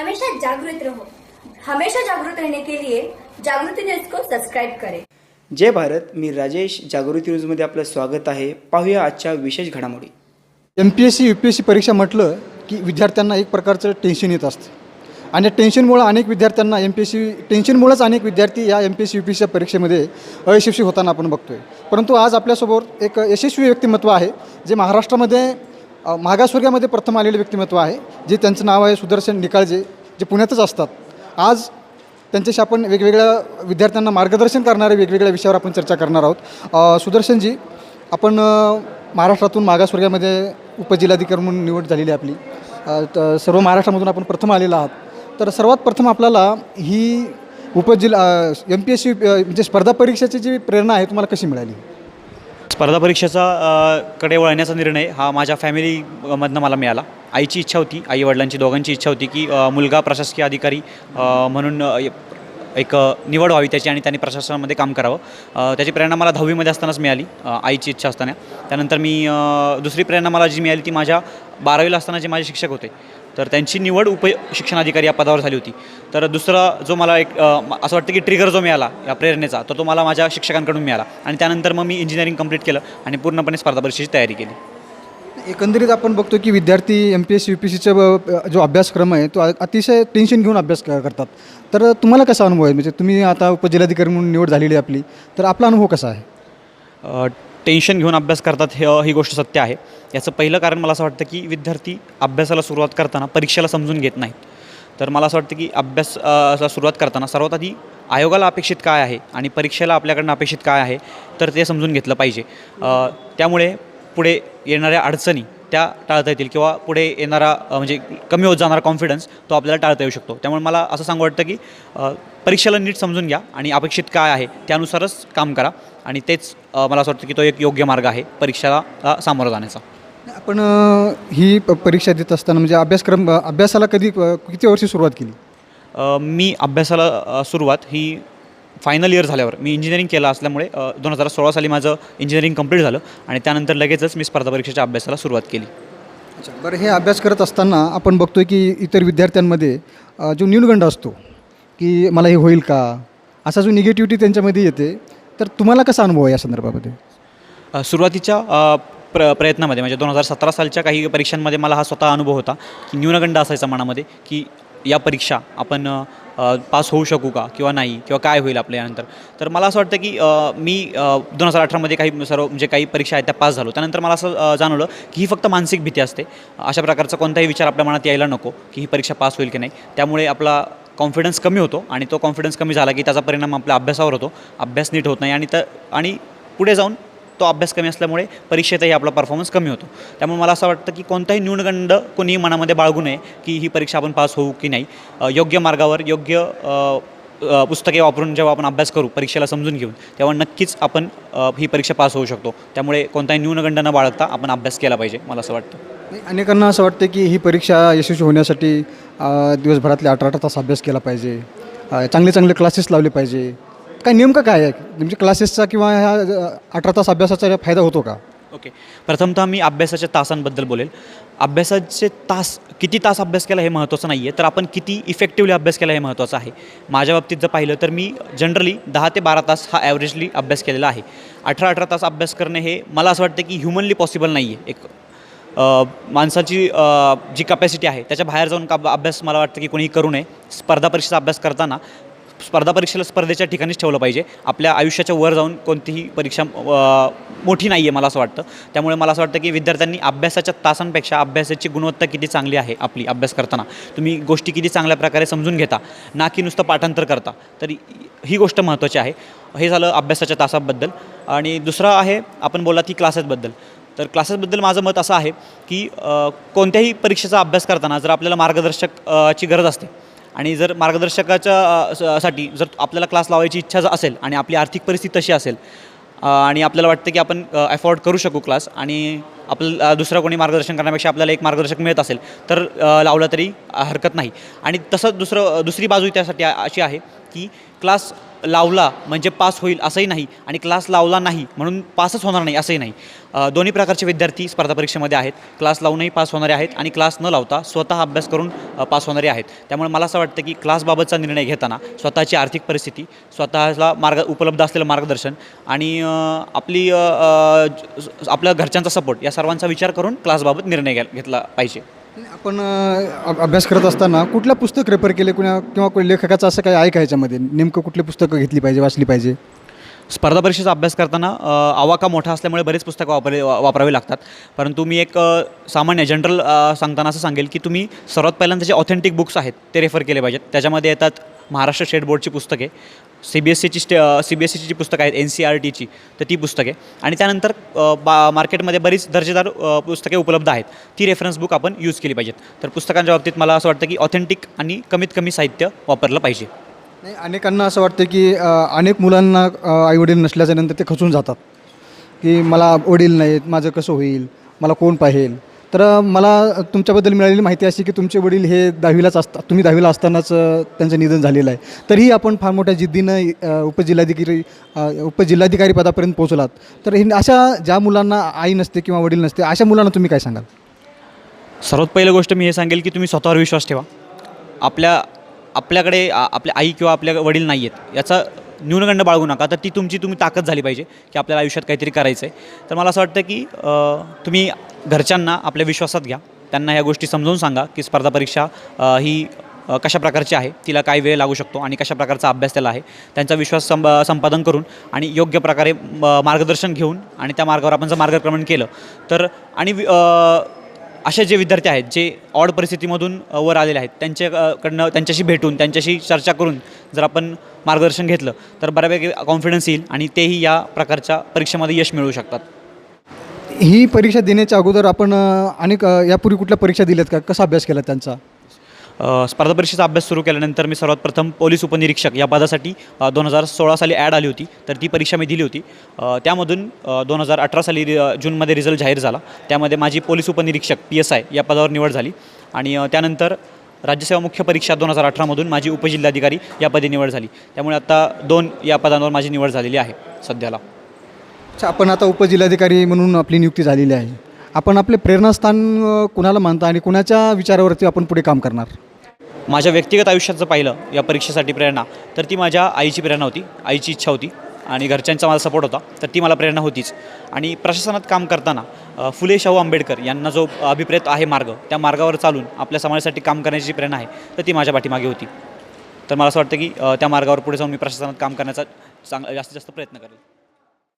हमेशा जागृत रहो. हमेशा जागृत रहने के लिए जागृति न्यूज को सब्सक्राइब करें. जय भारत मी राजेश. जागृती न्यूजमध्ये आपलं स्वागत आहे. पाहूया आजच्या विशेष घडामोडी. M P S C U P S C परीक्षा म्हटलं की विद्यार्थ्यांना एक प्रकारचं टेन्शन येत असतं. आणि या टेन्शनमुळं अनेक विद्यार्थ्यांना एम पी एस सी टेन्शनमुळंच अनेक विद्यार्थी या M P S C U P S सीच्या परीक्षेमध्ये अयशस्वी होताना आपण बघतो आहे परंतु आज आपल्यासमोर एक यशस्वी व्यक्तिमत्व आहे जे महाराष्ट्रामध्ये मागासवर्गामध्ये प्रथम आलेले व्यक्तिमत्व आहे जे त्यांचं नाव आहे सुदर्शन निकाळजे जे पुण्यातच असतात. आज त्यांच्याशी आपण वेगवेगळ्या विद्यार्थ्यांना मार्गदर्शन करणाऱ्या वेगवेगळ्या विषयावर आपण चर्चा करणार आहोत. सुदर्शनजी आपण महाराष्ट्रातून मागासवर्गामध्ये उपजिल्हाधिकारी म्हणून निवड झालेली आहे आपली. सर्व महाराष्ट्रामधून आपण प्रथम आलेला आहात. तर सर्वात प्रथम आपल्याला ही उपजिल्हा एम पी एस सी म्हणजे स्पर्धा परीक्षेची जी प्रेरणा आहे तुम्हाला कशी मिळाली? स्पर्धा परीक्षेचा कडे वळण्याचा निर्णय हा माझ्या फॅमिलीमधनं मला मिळाला. आईची इच्छा होती आई वडिलांची दोघांची इच्छा होती की मुलगा प्रशासकीय अधिकारी म्हणून एक निवड व्हावी त्याची आणि त्यांनी प्रशासनामध्ये काम करावं. त्याची प्रेरणा मला दहावीमध्ये असतानाच मिळाली आईची इच्छा असताना. त्यानंतर मी दुसरी प्रेरणा मला जी मिळाली ती माझ्या बारावीला असताना जे माझे शिक्षक होते. तर त्यांची निवड उप शिक्षणाधिकारी या पदावर झाली होती. तर दुसरा जो मला एक असं वाटतं की ट्रिगर जो मिळाला या प्रेरणेचा तर तो मला माझ्या शिक्षकांकडून मिळाला. आणि त्यानंतर मग मी इंजिनिअरिंग कंप्लीट केलं आणि पूर्णपणे स्पर्धा परीक्षेची तयारी केली. एकंदरीत आपण बघतो की विद्यार्थी M P S C U P सीचा जो अभ्यासक्रम आहे तो अतिशय टेन्शन घेऊन अभ्यास क- करतात. तर तुम्हाला कसा अनुभव आहे? म्हणजे तुम्ही आता उपजिल्हाधिकारी म्हणून निवड झालेली आपली तर आपला अनुभव कसा आहे? टेन्शन घेऊन अभ्यास करतात हे ही गोष्ट सत्य आहे. याचं पहिलं कारण मला असं वाटतं की विद्यार्थी अभ्यासाला सुरुवात करताना परीक्षेला समजून घेत नाहीत. तर मला असं वाटतं की अभ्यासला सुरुवात करताना सर्वात आधी आयोगाला अपेक्षित काय आहे आणि परीक्षेला आपल्याकडनं अपेक्षित काय आहे तर ते समजून घेतलं पाहिजे. त्यामुळे पुढे येणाऱ्या अडचणी त्या टाळता येतील किंवा पुढे येणारा म्हणजे कमी होत जाणारा कॉन्फिडन्स तो आपल्याला टाळता येऊ शकतो. त्यामुळे मला असं सांगू वाटतं की परीक्षेला नीट समजून घ्या आणि अपेक्षित काय आहे त्यानुसारच काम करा. आणि तेच मला असं वाटतं की तो एक योग्य मार्ग आहे परीक्षेला सामोरं जाण्याचा. आपण ही प- परीक्षा देत असताना म्हणजे अभ्यासक्रम अभ्यासाला कधी किती वर्षी सुरुवात केली? मी अभ्यासाला सुरुवात ही फायनल इयर झाल्यावर मी इंजिनिअरिंग केलं असल्यामुळे दोन हजार सोळा साली माझं इंजिनिअरिंग कंप्लीट झालं आणि त्यानंतर लगेचच मी स्पर्धा परीक्षेच्या अभ्यासाला सुरुवात केली. अच्छा बरं हे अभ्यास करत असताना आपण बघतोय की इतर विद्यार्थ्यांमध्ये जो न्यूनगंड असतो की मला हे होईल का? असा जो निगेटिव्हिटी त्यांच्यामध्ये येते तर तुम्हाला कसा अनुभव आहे या संदर्भामध्ये? सुरुवातीच्या प्र प्रयत्नामध्ये म्हणजे दोन हजार सतरा सालच्या काही परीक्षांमध्ये मला हा स्वतः अनुभव होता की न्यूनगंड असायचा मनामध्ये की या परीक्षा आपण पास होऊ शकू का किंवा नाही किंवा काय होईल आपल्या यानंतर. तर मला असं वाटतं की मी दोन हजार अठरामध्ये काही सर्व म्हणजे काही परीक्षा आहेत त्या पास झालो. त्यानंतर मला असं जाणवलं की ही फक्त मानसिक भीती असते. अशा प्रकारचा कोणताही विचार आपल्या मनात यायला नको की ही परीक्षा पास होईल की नाही. त्यामुळे आपला कॉन्फिडन्स कमी होतो आणि तो कॉन्फिडन्स कमी झाला की त्याचा परिणाम आपल्या अभ्यासावर होतो. अभ्यास नीट होत नाही आणि तर आणि पुढे जाऊन तो अभ्यास कमी असल्यामुळे परीक्षेतही आपला परफॉर्मन्स कमी होतो. त्यामुळे मला असं वाटतं की कोणताही न्यूनगंड कोणीही मनामध्ये बाळगू नये की ही परीक्षा आपण पास होऊ की नाही. योग्य मार्गावर योग्य पुस्तके वापरून जेव्हा आपण अभ्यास करू परीक्षेला समजून घेऊन तेव्हा नक्कीच आपण ही परीक्षा पास होऊ शकतो. त्यामुळे कोणताही न्यूनगंड न बाळगता आपण अभ्यास केला पाहिजे मला असं वाटतं. अनेकांना असं वाटतं की ही परीक्षा यशस्वी होण्यासाठी दिवसभरातले अठरा अठरा तास अभ्यास केला पाहिजे. चांगले चांगले क्लासेस लावले पाहिजे. काय नेमकं काय आहे? म्हणजे क्लासेसचा किंवा ह्या अठरा तास अभ्यासाचा फायदा होतो का? ओके प्रथमतः मी अभ्यासाच्या तासांबद्दल बोलेल. अभ्यासाचे तास किती तास अभ्यास केला हे महत्त्वाचं नाही आहे तर आपण किती इफेक्टिवली अभ्यास केला हे महत्त्वाचं आहे. माझ्या बाबतीत जर पाहिलं तर मी जनरली दहा ते बारा तास हा ॲव्हरेजली अभ्यास केलेला आहे. अठरा अठरा तास अभ्यास करणे हे मला असं वाटतं की ह्युमनली पॉसिबल नाही आहे एक माणसाची जी कपॅसिटी आहे त्याच्या बाहेर जाऊन का अभ्यास मला वाटतं की कोणीही करू नये. स्पर्धा परीक्षेचा अभ्यास करताना स्पर्धा परीक्षेला स्पर्धेच्या ठिकाणीच ठेवलं पाहिजे. आपल्या आयुष्याच्या वर जाऊन कोणतीही परीक्षा मोठी नाही आहे मला असं वाटतं. त्यामुळे मला असं वाटतं की विद्यार्थ्यांनी अभ्यासाच्या तासांपेक्षा अभ्यासाची गुणवत्ता किती चांगली आहे आपली अभ्यास करताना. तुम्ही गोष्टी किती चांगल्या प्रकारे समजून घेता ना की नुसतं पाठांतर करता. तर ही गोष्ट महत्त्वाची आहे. हे झालं अभ्यासाच्या तासाबद्दल. आणि दुसरं आहे आपण बोला की क्लासेसबद्दल तर क्लासेसबद्दल माझं मत असं आहे की कोणत्याही परीक्षेचा अभ्यास करताना जर आपल्याला मार्गदर्शक ची गरज असते आणि जर मार्गदर्शकाच्या स- साठी जर आपल्याला क्लास लावायची इच्छा असेल आणि आपली आर्थिक परिस्थिती तशी असेल आणि आपल्याला वाटतं की आपण अफोर्ड करू शकू क्लास आणि आपलं दुसरं कोणी मार्गदर्शन करण्यापेक्षा आपल्याला एक मार्गदर्शक मिळत असेल तर लावलं तरी हरकत नाही. आणि तसं दुसरं दुसरी बाजू त्यासाठी अशी आहे की क्लास लावला म्हणजे पास होईल असंही नाही आणि क्लास लावला नाही म्हणून पासच होणार नाही असंही नाही. दोन्ही प्रकारचे विद्यार्थी स्पर्धा परीक्षेमध्ये आहेत. क्लास लावूनही पास होणारे आहेत आणि क्लास न लावता स्वतः अभ्यास करून पास होणारे आहेत. त्यामुळे मला असं वाटतं की क्लासबाबतचा निर्णय घेताना स्वतःची आर्थिक परिस्थिती स्वतःला मार्ग उपलब्ध असलेलं मार्गदर्शन आणि आपली ज- आपल्या घरच्यांचा सपोर्ट या सर्वांचा विचार करून क्लासबाबत निर्णय घ्या घेतला पाहिजे. आपण अभ्यास करत असताना कुठलं पुस्तक रेफर केले कुणा किंवा लेखकाचं असं काय आहे का ह्याच्यामध्ये नेमकं कुठली पुस्तकं घेतली पाहिजे वाचली पाहिजे? स्पर्धा परीक्षेचा अभ्यास करताना आवाका मोठा असल्यामुळे बरेच पुस्तकं वापरले वापरावी लागतात. परंतु मी एक सामान्य जनरल सांगताना असं सांगेल की तुम्ही सर्वात पहिल्यांदा जे ऑथेंटिक बुक्स आहेत ते रेफर केले पाहिजेत. त्याच्यामध्ये येतात महाराष्ट्र स्टेट बोर्डची पुस्तके. सी बी एस सीची स्टे सी बी एस सीची जी पुस्तकं आहेत एन सी आर टीची तर ती पुस्तके आणि त्यानंतर बा मार्केटमध्ये बरीच दर्जेदार पुस्तके उपलब्ध आहेत. ती रेफरन्स बुक आपण यूज केली पाहिजेत. तर पुस्तकांच्या बाबतीत मला असं वाटतं की ऑथेंटिक आणि कमीत कमी साहित्य वापरलं पाहिजे. नाही अनेकांना असं वाटतं की अनेक मुलांना आईवडील नसल्याच्या नंतर ते खचून जातात. की मला वडील नाहीत माझं कसं होईल मला कोण पाहेल? तर मला तुमच्याबद्दल मिळालेली माहिती अशी की तुमचे वडील हे दहावीलाच असतात तुम्ही दहावीला असतानाच त्यांचं निधन झालेलं आहे. तरीही आपण फार मोठ्या जिद्दीनं उपजिल्हाधिकारी उपजिल्हाधिकारी पदापर्यंत पोहोचलात. तर हे अशा ज्या मुलांना आई नसते किंवा वडील नसते अशा मुलांना तुम्ही काय सांगाल? सर्वात पहिली गोष्ट मी हे सांगेल की तुम्ही स्वतःवर विश्वास ठेवा. आपल्या आपल्याकडे आ- आपल्या आई किंवा आपल्या वडील नाही आहेत याचा न्यूनगंड बाळगू नका. तर ती तुमची तुम्ही ताकद झाली पाहिजे की आपल्याला आयुष्यात काहीतरी करायचं आहे तर मला असं वाटतं की तुम्ही घरच्यांना आपल्या विश्वासात घ्या. त्यांना ह्या गोष्टी समजावून सांगा की स्पर्धा परीक्षा ही कशा प्रकारची आहे तिला काय वेळ लागू शकतो आणि कशा प्रकारचा अभ्यास त्याला आहे. त्यांचा विश्वास संप संपादन करून आणि योग्य प्रकारे म- मार्गदर्शन घेऊन आणि त्या मार्गावर आपण जर मार्गक्रमण केलं तर आणि वि- असे जे विद्यार्थी आहेत जे ऑड परिस्थितीमधून वर आलेले आहेत त्यांच्याकडनं त्यांच्याशी भेटून त्यांच्याशी चर्चा करून जर आपण मार्गदर्शन घेतलं तर बऱ्यापैकी कॉन्फिडन्स येईल आणि तेही या प्रकारच्या परीक्षेमध्ये यश मिळवू शकतात. ही परीक्षा देण्याच्या अगोदर आपण अनेक यापूर्वी कुठल्या परीक्षा दिल्यात का? कसा अभ्यास केला त्यांचा? स्पर्धा परीक्षेचा अभ्यास सुरू केल्यानंतर मी सर्वात प्रथम पोलीस उपनिरीक्षक या पदासाठी दोन हजार सोळा साली ॲड आली होती तर ती परीक्षा मी दिली होती. त्यामधून दोन हजार अठरा साली रि- जूनमध्ये रिझल्ट जाहीर झाला. त्यामध्ये माझी पोलीस उपनिरीक्षक पी एस आय या पदावर निवड झाली. आणि त्यानंतर राज्यसेवा मुख्य परीक्षा दोन हजार अठरामधून माझी उपजिल्हाधिकारी या पदी निवड झाली. त्यामुळे आता दोन या पदांवर माझी निवड झालेली आहे सध्याला. अच्छा आपण आता उपजिल्हाधिकारी म्हणून आपली नियुक्ती झालेली आहे. आपण आपले प्रेरणास्थान कुणाला मानता आणि कुणाच्या विचारावरती आपण पुढे काम करणार? माझ्या व्यक्तिगत आयुष्यात जर पाहिलं या परीक्षेसाठी प्रेरणा तर ती माझ्या आईची प्रेरणा होती आईची इच्छा होती. आणि घरच्यांचा माझा सपोर्ट होता तर ती मला प्रेरणा होतीच. आणि प्रशासनात काम करताना फुले शाहू आंबेडकर यांना जो अभिप्रेत आहे मार्ग त्या मार्गावर चालून आपल्या समाजासाठी काम करण्याची जी प्रेरणा आहे तर ती माझ्या पाठीमागे होती. तर मला असं वाटतं की त्या मार्गावर पुढे जाऊन मी प्रशासनात काम करण्याचा चांग जास्तीत जास्त प्रयत्न करेल.